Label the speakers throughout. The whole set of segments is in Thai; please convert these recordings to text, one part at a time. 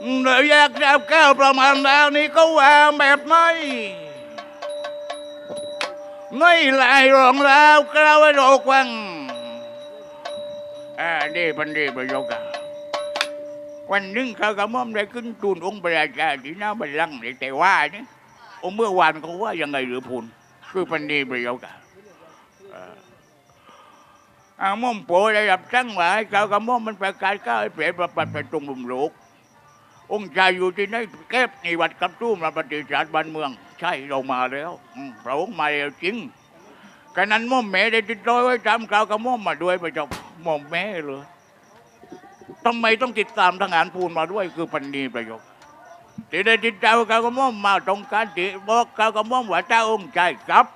Speaker 1: เดี๋ยวแยกแก้วแก้วประมาณแล้วนี่ก็วาแบบไม่ไม่ไหลรองแล้วกล้าวไว้โรกวังอ่าดีพันดีประโยคอะวันนึงข้ากระม่อมได้ขึ้นทูลองค์พระราชาที่หน้าบัลลังก์แต่ว่านี่องค์เมื่อวานเขาว่ายังไงหรือพูนคือพันดีประโยคอะเอ่ออาม่อมโปรได้รับสั่งไว้ข้ากระม่อมมันประกาศก้าวให้เปลี่ยนประปัดไปตรงบุมโลก องค์ชายอยู่ที่ไหนแก็บในวัดกับตู้มาปฏิจารบ้านเมือง ใช่เรามาแล้วอืมพระองค์มาแล้วจริงกะนั้นม่อมแม่ได้ติดต่อไว้ตามข่าวกับม่อมมาด้วยพระเจ้าหม่อมแม่เลยทำไมต้องติดตามทหารพูนมาด้วยคือพันนีประโยคที่ได้ติดตามข่าวกับม่อมมาตรงการที่บอกข่าวกับม่อมว่าเจ้าองค์ชายครับ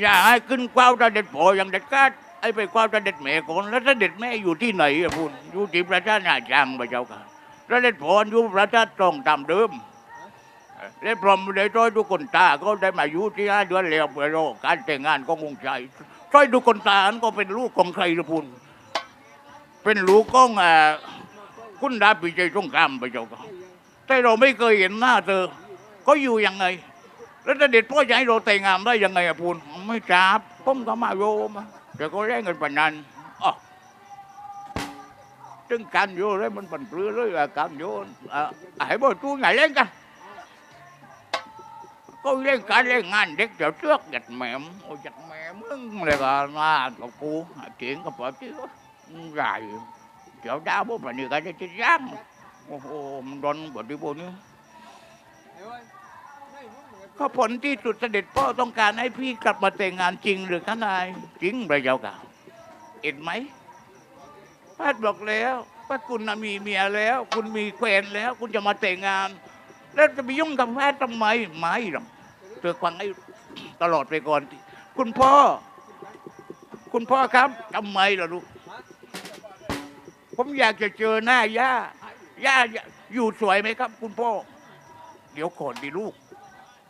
Speaker 1: อย่าให้ขึ้นความเด็จพ่ออย่างเด็ดขาดไอ้ไปคว้ามเด็จแม่ก่อนแล้วเด็จแม่อยู่ที่ไหนอะพูนอยู่ที่พระเจ้านจังพระเจ้าค่ะ แล้วเล่นพรอยู่พระเจ้าตรงตามเดิมเล่นพรหมได้ช่วยทุกคนตาก็ได้มาอยู่ที่ห้าเดือนแล้วเพื่อรอการแต่งงานของงค์ชายช่วยทุกคนตาอันก็เป็นลูกของใครละพุนเป็นลูกของคุณดาปิใจสงครามไปเจ้าก็แต่เราไม่เคยเห็นหน้าเธอก็อยู่ยังไง แล้วเด็ดพ่อจะให้เราแต่งงานได้ยังไงอะพูนไม่จับผมก็มาโยมแต่ก็แรงเงินปนนั้น ถึงการโยนเลยมันเป็นเปลือเลยอะการโยนอะไอ้บ่ตู้ไหนเล่นกันก็เล่นการเล่นงานเด็กเดี๋ยวเชือกจัดแหมมโอ้จัดแหมมมึงเลยก็มากับกูเถียงกับผมที่ใหญ่เดี๋ยวดาวบ่ปานนี้ก็จะจะย่างโอ้โหมันโดนบ่ดีบ่นี้ก็ผลที่สุดเสด็จพ่อต้องการให้พี่กลับมาแต่งงานจริงหรือคะนายจริงพระเจ้าค่ะเห็นไหม พาดบอกแล้วว่าคุณน่ะมีเมียแล้ว คุณมีแฟนแล้ว คุณจะมาแต่งงาน แล้วจะไปยุ่งกับแพทย์ทำไมไม่หรอกเธอฟังให้ตลอดไปก่อน คุณพ่อ คุณพ่อครับทำไมล่ะลูกผมอยากจะเจอหน้าย่าย่าอยู่สวยไหมครับ คุณพ่อ เดี๋ยวก่อนดิลูก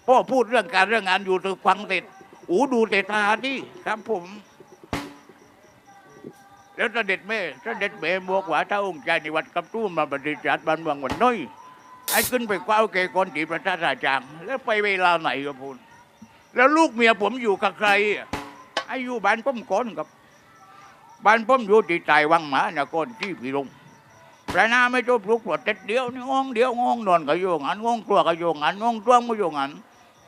Speaker 1: พ่อพูดเรื่องการเรื่องงานอยู่เธอฟังเสร็จ อูดูแต่ตาที่ครับผม แล้วเสด็จแม่เสด็จแม่บอกว่าถ้าองค์ชายในวัดกับตู้มาปฏิจัดบันวังวันน้อยไอ้ขึ้นไปคว้าเกกรตีพระราชาจางแล้วไปเวลาไหนกับพูนแล้วลูกเมียผมอยู่กับใครไอ้อยู่บ้านผมก่อนกับบ้านผมอยู่ที่ใจวังหมานะก่อนที่พี่ลงพระนาไม่จบลุกปลดเด็ดเดียวนี่งองเดียวงองนอนก็โยงอันงองตัวก็โยงอันงองตัวก็โยงอัน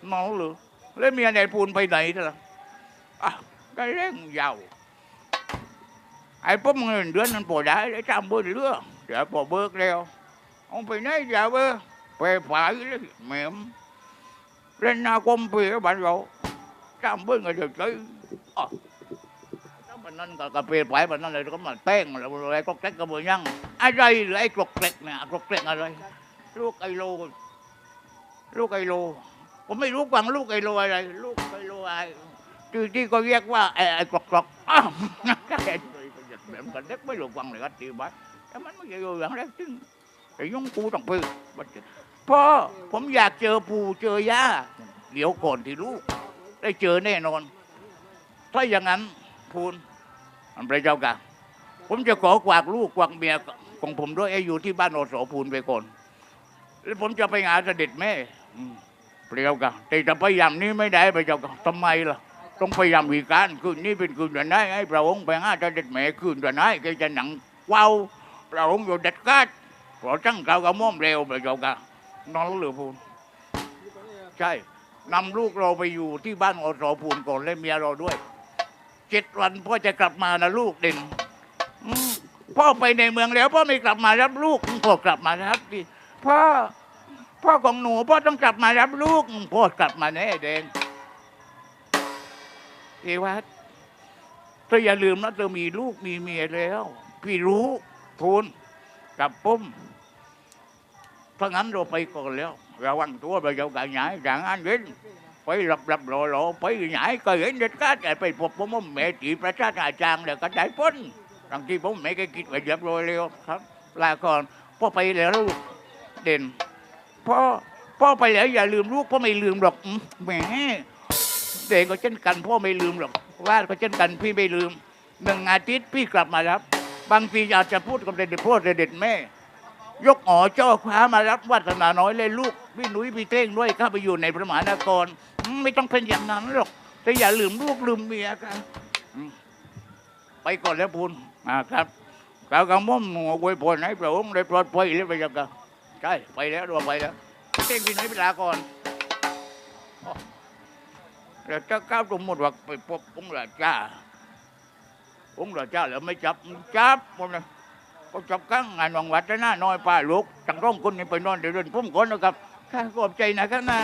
Speaker 1: เมาหรือแล้วเมียในพูนไปไหนล่ะอะก็เร่งยาว ไอ้ผมเงินเดือนนั้นพอได้ได้ทำบุญเรื่องเดี๋ยวปวดเบิกแล้วเอาไปไหนอยวเบิกไปฝ่ายเลยเหม็มเล่นนาคมปีบ้านเราทำบุญกันเดืดใจถ้านนั่นก็กระเปียไปมันนั่นเลยก็มาแป้งอะไรก็แกเล็กก็มือยั่งอะไรหรือไอ้กรกเล็กเนี่ยกรกเล็กอะไรลูกไอโล ลูกไอโล ผมไม่รู้ฟังลูกไอโลอะไร ลูกไอโลอะไรที่ที่ก็เรียกว่าไอ้กรกกรกอ้าว แบบกันเด็กไม่รู้ฟังเลยก็ตีบ้านแต่มันไม่ใช่อย่างแรกจริงไอ้ยงกูต้องไปพ่อผมอยากเจอปู่เจอย่าเดี๋ยวก่อนที่ลูก ได้เจอแน่นอน ถ้าอย่างนั้นพูนมันพระเจ้าค่ะผมจะขอกวากลูกกวากเมียของผมด้วยไอ้อยู่ที่บ้านโอโสพูนไปก่อนแล้วผมจะไปหาเสด็จแม่เปลี่ยวกันแต่จะพยายามนี้ไม่ได้พระเจ้าค่ะทำไมล่ะ ต้องพยายามวีการคืนนี้เป็นคืนเดือนไหนให้พระองค์ไปหาเสด็จแม่คืนเดือนไหนแกจะหนังว้าวพระองค์อยู่เด็ดขาดเพราะจังเขากับม่อมเร็วพระเจ้าค่ะนอนหรือพูนใช่นำลูกเราไปอยู่ที่บ้านอสพูนก่อนและเมียเราด้วยเจ็ดวันพ่อจะกลับมานะลูกเด่นพ่อไปในเมืองแล้วพ่อไม่กลับมารับลูกพ่อกลับมารับดิพ่อพ่อของหนูพ่อต้องกลับมารับลูกพ่อกลับมาแน่เด่น เอวัตเธออย่าลืมนะเธอมีลูกมีเมียแล้ว พี่รู้ทูลกับปุ้มถ้างั้นเราไปก่อนแล้วระวังตัวไปเจ้ากันหายอย่างอันเว้นไปหลับหลับรอรอไปหายก็เห็นเด็ดขาดไปพบผมว่าแม่ตีประชาอาจารย์แล้วก็ได้พ้นบางทีผมไม่ก็คิดไว้เรียบร้อยแล้วครับลาก่อนพ่อไปแล้วลูกเด่นพ่อพ่อไปแล้วอย่าลืมลูกพ่อไม่ลืมหรอกอืมแหม เด็กก็เช่นกันพ่อไม่ลืมหรอกว่าก็เช่นกันพี่ไม่ลืมหนึ่งอาทิตย์พี่กลับมาครับ บางทีอาจจะพูดกับเด็กพ่อเด็กแม่ ยกอ๋อเจ้าคว้ามารับวัฒนาน้อยเลยลูกพี่หนุ่ยพี่เท่งด้วยเข้าไปอยู่ในพระมหานครไม่ต้องเป็นอย่างนั้นหรอก แต่อย่าลืมลูกลืมเมียกันไปก่อนแล้วพูนอ่าครับกล่าวคำม่อมอวยพรให้พระองค์ได้ปลอดภัยเลยไปจังกันใช่ไปแล้วรวมไปแล้วเท่งพี่หนุ่ยไปลาก่อน แล้วเจ้าก้าวตรงหมดว่าไปพบองค์ราชาองค์ราชาแล้วไม่จับจับหมดเลยก็จับกังงานวังวัดหน้าน้อยป้าลูกจังร่องคนนี้ไปนอนเดินพุ่มก่อนนะครับข้าขอบใจนะข้างใน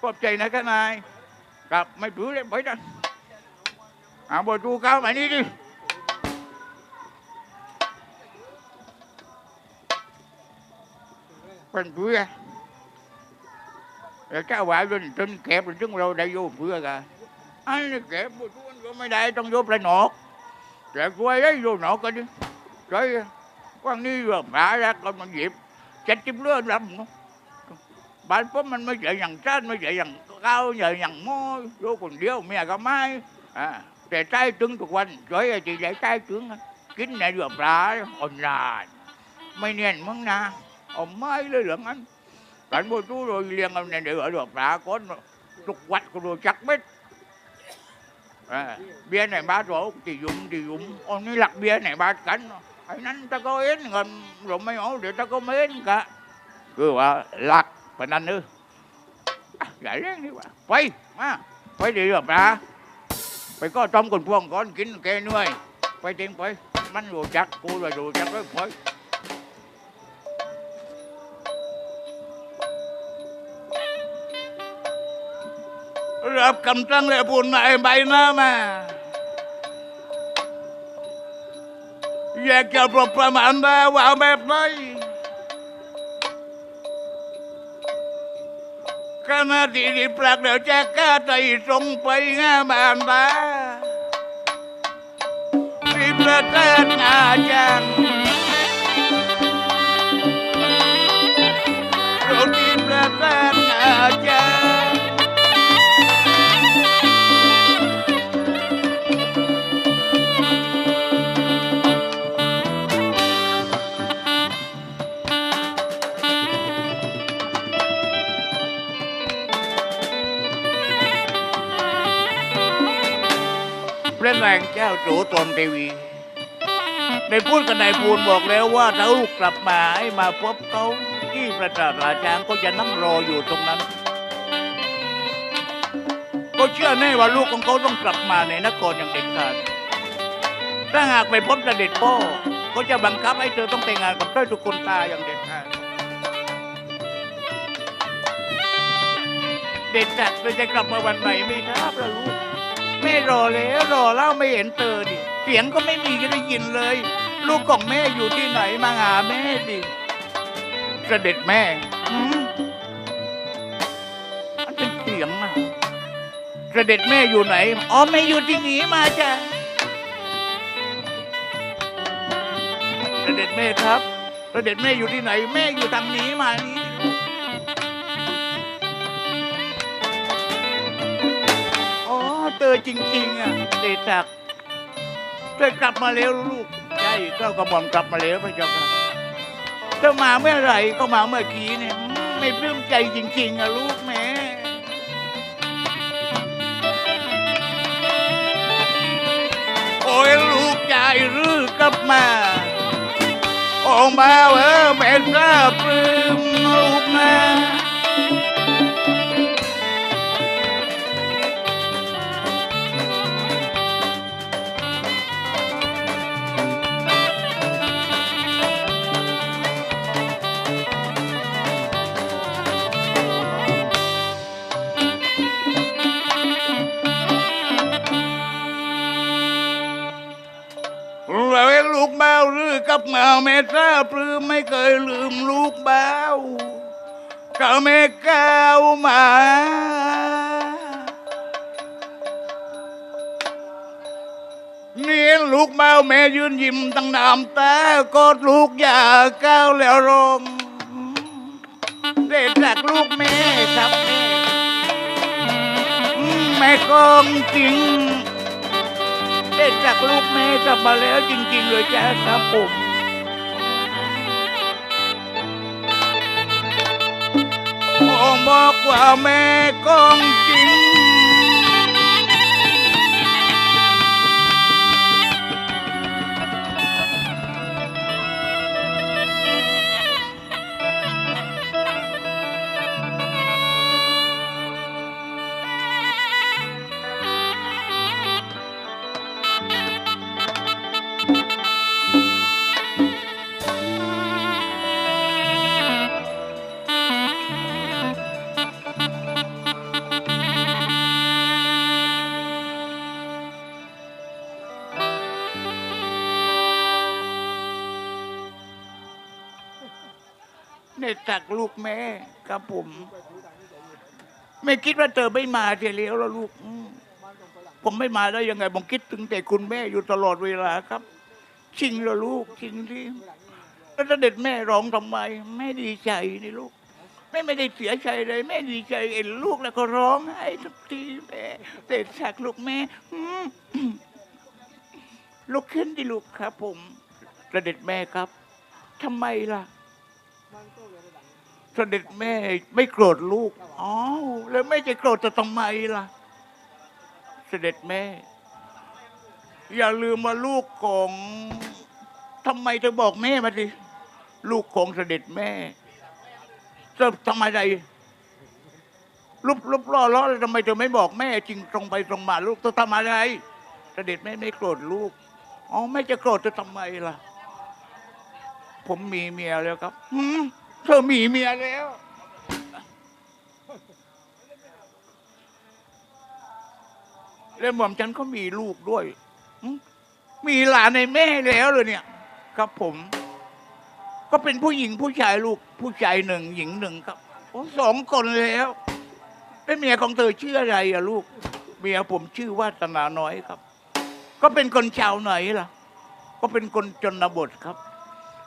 Speaker 1: ขอบใจนะข้างในกลับไม่ปื้อเลยไปนะเอาบดูก้าวมานี่ดิเป็นเพื่อ แล้วเจ้าวาจนจนเก็บจนเราได้โยบเพื่อกันอันนี้เก็บบุตรก็ไม่ได้ต้องโยบเลยหนอกแต่กล้วยได้โยบหนอกกันดิใช่วันนี้เหบหมาแล้วก็มันหยิบจะจิ้มเลือดลำบ้านผมมันไม่ใหญ่อย่างจ้านไม่ใหญ่อย่างเก้าใหญ่อย่างม้อลูกคนเดียวเมียก็ไม่แต่ใช้ถึงทุกวันใช่จีได้ใช้ถึงกินในเหลืปลาออนไลน์ไม่เนียนมึงนะอมไม่เลยเหลืองนั้นะคือว่าหลักปนันนึอะใหญ่เรื่องนี้ว่าไปมาไปดีหรือเปล่าไปก็ต้มคนพวงก่อนกินแกเหนื่อยไปเต็งไปมันรู้จักกูเลยรู้จักเลยไป รับคำสั่งเลยพูนมาไอ้ใบหน้ามา อยากจะปรบประมาณได้ว่าแบบไหนขณะที่ที่ปลักเดี๋ยวจะก้าใจส่งไปง่าบานตาที่ประเทศอาจังเรา นางเจ้าโสตนเทวีได้พูดกับนายพูนบอกแล้วว่าถ้าลูกกลับมาให้มาพบเขาที่ประสาทราชางก็จะนั่งรออยู่ตรงนั้น ก็เชื่อแน่ว่าลูกของเขาต้องกลับมาในนครอย่างเด็ดขาดถ้าหากไปพบเสด็จพ่อก็จะบังคับให้เธอต้องแต่งงานกับเต้ยทุกคนตาอย่างเด็ดขาดเด็ดจัดเลยจะกลับมาวันไหนไม่ทราบละลูก ม่รอแล้วรอเล่าไม่เห็นเธอดิเสียงก็ไม่มีก็ได้ยินเลย ลูกของแม่อยู่ที่ไหนมาหาแม่ดิเสด็จแม่มันเป็นเสียงอะเสด็จแม่อยู่ไหนอ๋อแม่อยู่ที่หนีมาจ้ะเสด็จแม่ครับเสด็จแม่อยู่ที่ไหน แม่อยู่ทางนี้มานี้ เจอจริงๆอะเดชักเธอกลับมาแล้วลูกใช่เจ้ากระหม่อมกลับมาแล้วพระเจ้าค่ะเธอมาเมื่อไหร่ก็มาเมื่อกี้เนี่ยไม่ปลื้มใจจริงๆอะลูกแม่โอ้ยลูกใหญ่รื้อกลับมาออกมาเออแม่ทราบปลื้มลูกนะ กับเงาเมตราปลื้มไม่เคยลืมลูกเบาก็ไม่ก้าวมาเนียลูกเบาแม่ยืนยิ้มตั้งน้ำตากอดลูกอย่าก้าวแล้วลงเด็ดจากลูกแม่ครับแม่อืมแม่กองจริง เด็จจากลูกแม่กลับมาแล้วจริง ๆ เลยจ้ครับผมบอกว่าแม่กองจริง เนตักลูกแม่ครับผม ไม่คิดว่าเธอไม่มาเสียแล้วแล้วลูกอืมผมไม่มาได้ยังไงผมคิดถึงแต่คุณแม่อยู่ตลอดเวลาครับจริงเหรอลูกจริงที่แล้วถ้าเด็ดแม่ร้องทำไมแม่ดีใจนี่ลูกแม่ไม่ได้เสียใจเลยแม่ดีใจเห็นลูกแล้วก็ร้องไห้ทุกทีแม่เด็ดสักลูกแม่อืมลุกขึ้นดิลูกครับ ผมเสด็จแม่ครับทำไมล่ะ เสด็จแม่ไม่โกรธลูกอ๋อแล้วแม่จะโกรธจะทำไมล่ะ เสด็จแม่ อย่าลืมว่าลูกของทำไมเธอบอกแม่มาสิลูกของเสด็จแม่เธอทำไมไรลุบลุบล่อล้อทำไมเธอไม่บอกแม่ จริงตรงไปตรงมาลูกเธอทำอะไร เสด็จแม่ไม่โกรธลูกอ๋อแม่จะโกรธจะทำไมล่ะ ผมมีเมียแล้วครับหืมเธอมีเมียแล้ว แล้วหม่อมฉันก็มีลูกด้วยหึมีหลานในแม่แล้วเลยเนี่ย ครับผม ก็เป็นผู้หญิงผู้ชายลูก ผู้ชายหนึ่งหญิงหนึ่งครับโอ้สองคนแล้วแล้วเมียของเธอชื่ออะไรอะลูก เมียผมชื่อวาสนาน้อยครับ ก็เป็นคนชาวไหนล่ะ ก็เป็นคนจนบทครับ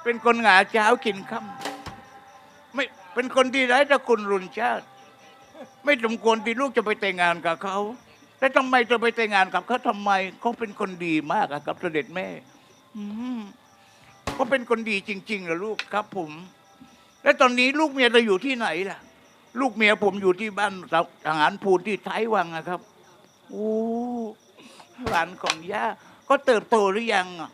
Speaker 1: เป็นคนหงาเช้ากินค่ำไม่เป็นคนที่ไร้ตระคุณรุนชาติ ไม่สมควรที่ลูกจะไปแต่งงานกับเขาแล้วทำไมจะไปแต่งงานกับเขาทำไมเขาเป็นคนดีมากครับเสด็จแม่เขาเป็นคนดีจริงๆเหรอลูกครับผม แล้วตอนนี้ลูกเมียจะอยู่ที่ไหนล่ะ ลูกเมียผมอยู่ที่บ้านทหารพูนที่ท้ายวังนะครับโอ้หลานของย่าก็เติบโตหรือยังอะ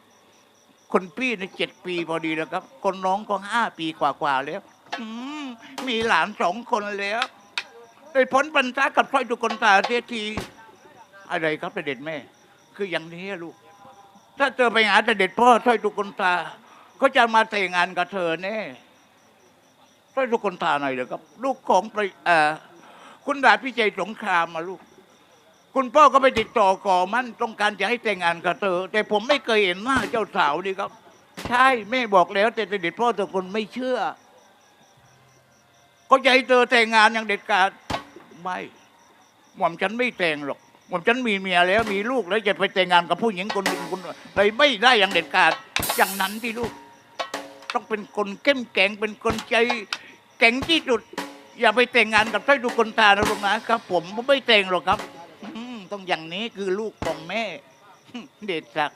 Speaker 1: คนพี่ในเจ็ดปีพอดีแล้วครับ คนน้องก็ห้าปีกว่าๆแล้วอืมมีหลานสองคนแล้วได้พ้นบรรทักับสร้อยทุกคนตาเสียที อะไรครับเสด็จแม่ คืออย่างนี้ลูก ถ้าเธอไปหาเสด็จพ่อสร้อยทุกคนตาเขาจะมาแต่งงานกับเธอแน่สร้อยทุกคนตาหน่อยเดี๋ยวครับ ลูกของประเอ่อคุณดาพิจัยสงครามมาลูก คุณพ่อก็ไปติดต่อก่อมันต้องการจะให้แต่งงานกับเธอแต่ผมไม่เคยเห็นหน้าเจ้าสาวนี่ครับ ใช่แม่บอกแล้ว แต่เด็จพ่อแต่คนไม่เชื่อก็จะให้เธอแต่งงานอย่างเด็ดขาดไม่หม่อมฉันไม่แต่งหรอกหม่อมฉันมีเมียแล้วมีลูกแล้วจะไปแต่งงานกับผู้หญิงคนอื่นคนเลยไม่ได้อย่างเด็ดขาดอย่างนั้นที่ลูก ต้องเป็นคนเข้มแข็งเป็นคนใจแข็งที่สุด อย่าไปแต่งงานกับใช้ดูคนตานะลูกนะครับ ผมไม่แต่งหรอกครับ ต้องอย่างนี้คือลูกของแม่ เด็ดสัก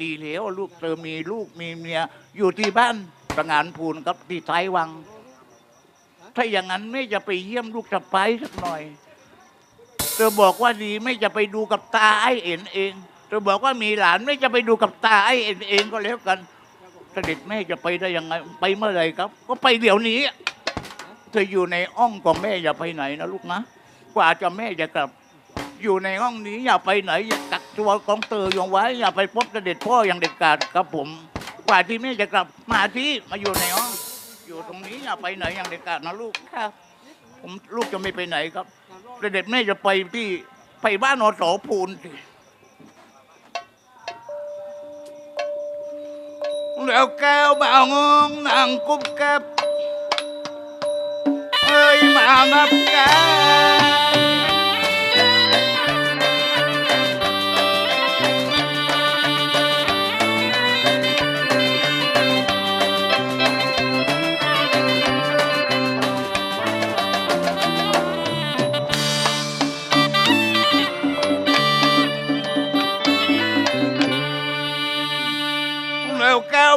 Speaker 1: ดีแล้วลูกเธอมีลูกมีเมียอยู่ที่บ้านประงานพูนครับที่ท้ายวัง ถ้าอย่างนั้นไม่จะไปเยี่ยมลูกสะใภ้สักหน่อย เธอบอกว่าดีไม่จะไปดูกับตาไอ้เอ็นเอง เธอบอกว่ามีหลานไม่จะไปดูกับตาไอ้เอ็นเองก็แล้วกันเสด็จแม่จะไปได้ยังไงไปเมื่อไหรครับ ก็ไปเดี๋ยวนี้เธออยู่ในอ้องของแม่อย่าไปไหนนะลูกนะ กว่าจะแม่จะกลับ อยู่ในห้องนี้อย่าไปไหนอย่ากักตัวของเธออย่างไว้ อย่าไปพบเด็จพ่ออย่างเด็ดขาดครับผมกว่าที่แม่จะกลับมาที่มาอยู่ในห้อง อยู่ตรงนี้อย่าไปไหนอย่างเด็ดขาดนะลูกครับ ผมลูกจะไม่ไปไหนครับเด็จแม่จะไปที่ไปบ้านนอสอพูนสิแล้วแก้วบ่าวงงนางกุ๊บแกับเอ้ยมานับกัน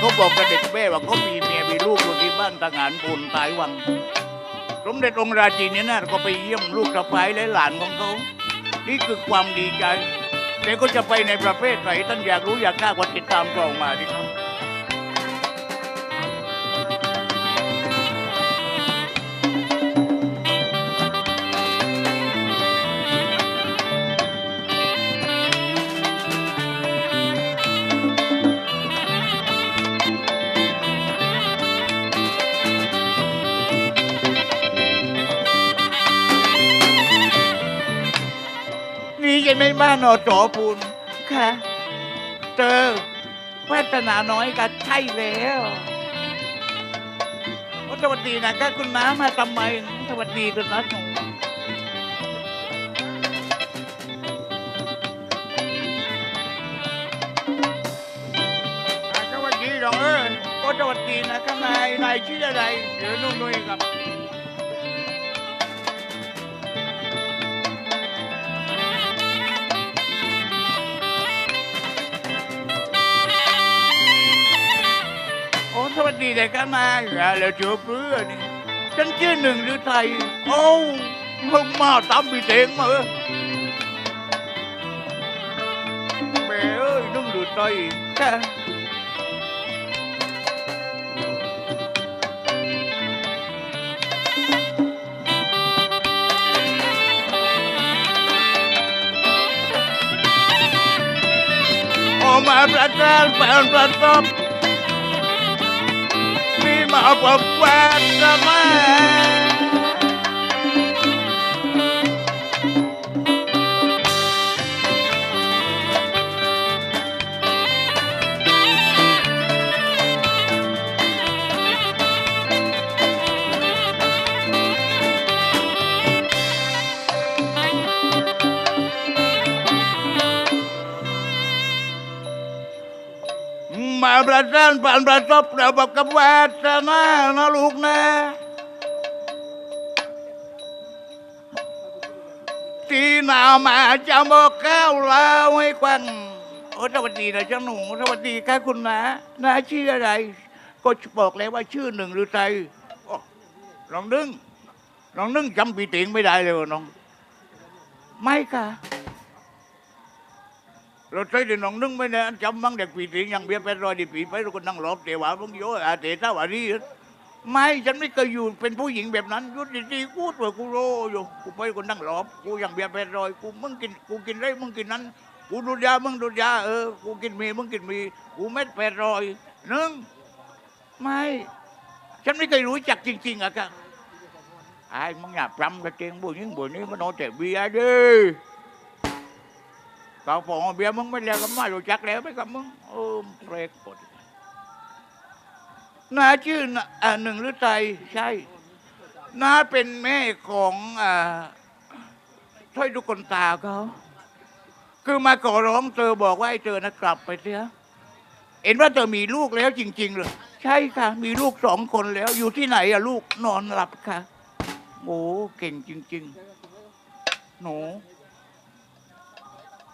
Speaker 1: เขาบอกกับเด็กแม่ว่าเขามีเมียมีลูกอยู่ที่บ้านทหารบุญตายวัง สมเด็จองค์ราชินีนาถก็ไปเยี่ยมลูกสะใภ้และหลานของเขานี่คือความดีใจ แต่ก็จะไปในประเภทไหนท่านอยากรู้อยากทราบก็ติดตามกองมาดิครับ นี่ยังไม่บ้านอจอปูนค่ะ เจอวัฒนาน้อยกันใช่แล้วโอ้สวัสดีนะก็คุณน้ามาทำไม สวัสดีคุณน้าหนูอะสวัสดีน้องเอ้ยโอ้สวัสดีนะข้างในนายชื่ออะไร เดี๋ยวนุ่นนุ้ยครับ โอ้สวัสดีเด็กกันมาอย่าแล้วเจอเพื่อนนี่ฉันชื่ อหนึ่ ประจานผ่านประสบเราบอกกับแฟนะมานะลูกนะที่หนามาจะบอกก้าวลาวให้ควันโอ้สวัสดีนะเจ้าหนูสวัสดีค่ะคุณนะนาชื่ออะไร ก็บอกแล้วว่าชื่อหนึ่งหรือไทยโอ้ลองนึ่งลองนึ่งจำปีเตียงไม่ได้เลยวะน้อง ไม่ค่ะ เราใช้เด็กน้องนึงไม่ได้จำมั่งเด็กปีเตียงยังเบียร์เป็นรอยดีปีไปเราก็นั่งหลบเตะหวาบังโยอาเตะท่าวารีไม่ฉันไม่เคยอยู่เป็นผู้หญิงแบบนั้นยุดีๆกูตัวกูโรอยู่กูไปคนนั่งหลบกูยังเบียร์เป็นรอยกูมึงกินกูกินไรมึงกินนั้นกูดูดยามึงดูดยาเออกูกินมีมึงกินมีกูเม็ดเป็นรอยนึ่งไม่ฉันไม่เคยรู้จักจริง ๆอะค่ะไอ้มึงอย่าปรำกับเกงบุญยิ่งบุญนี้มันโนแต่เบียร์ดิ เขาบอกว่าเบียร์มึงไม่แล้วก็ไม่รู้จักแล้วไปกับมึงโอ้เปรกปดน้าชื่ออ่าหนึ่งหรือไทยใช่น้าเป็นแม่ของอ่าถ้อยดูคนตาเขาคือมาขอร้องเธอบอกว่าให้เธอนะกลับไปเสียเห็นว่าเธอมีลูกแล้วจริง ๆเลยใช่ค่ะ มีลูกสองคนแล้ว อยู่ที่ไหนอะลูกนอนหลับค่ะโอ้เก่งจริง ๆ หนู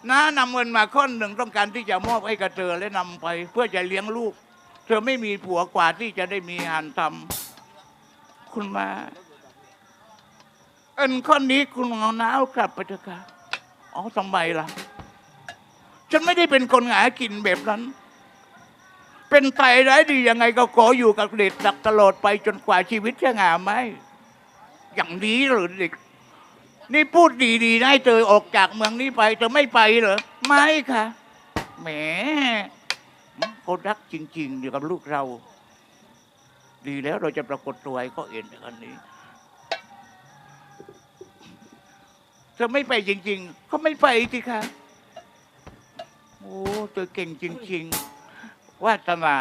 Speaker 1: น้านำเงินมาค้อนหนึ่งต้องการที่จะมอบให้กับเธอและนำไป เพื่อจะเลี้ยงลูก เธอไม่มีผัวกว่าที่จะได้มีงานทำคุณมา เอินข้อนนี้คุณเอาน้าเอากลับไปเถอะค่ะอ๋อทำไมล่ะ ฉันไม่ได้เป็นคนหากินแบบนั้น เป็นไตร้ายดียังไงก็ขออยู่กับเด็กดักตลอดไปจนกว่าชีวิตจะงามไหมอย่างนี้หรือเด็ก นี่พูดดีๆนะเธอออกจากเมืองนี้ไปเธอไม่ไปเหรอ ไม่ค่ะ แหมเขารักจริงๆเดียวกับลูกเรา ดีแล้วเราจะปรากฏตัวให้เขาเห็นในคันนี้เธอไม่ไปจริง ๆ เขาไม่ไปสิคะโอ้เธอเก่งจริง ๆวาสนา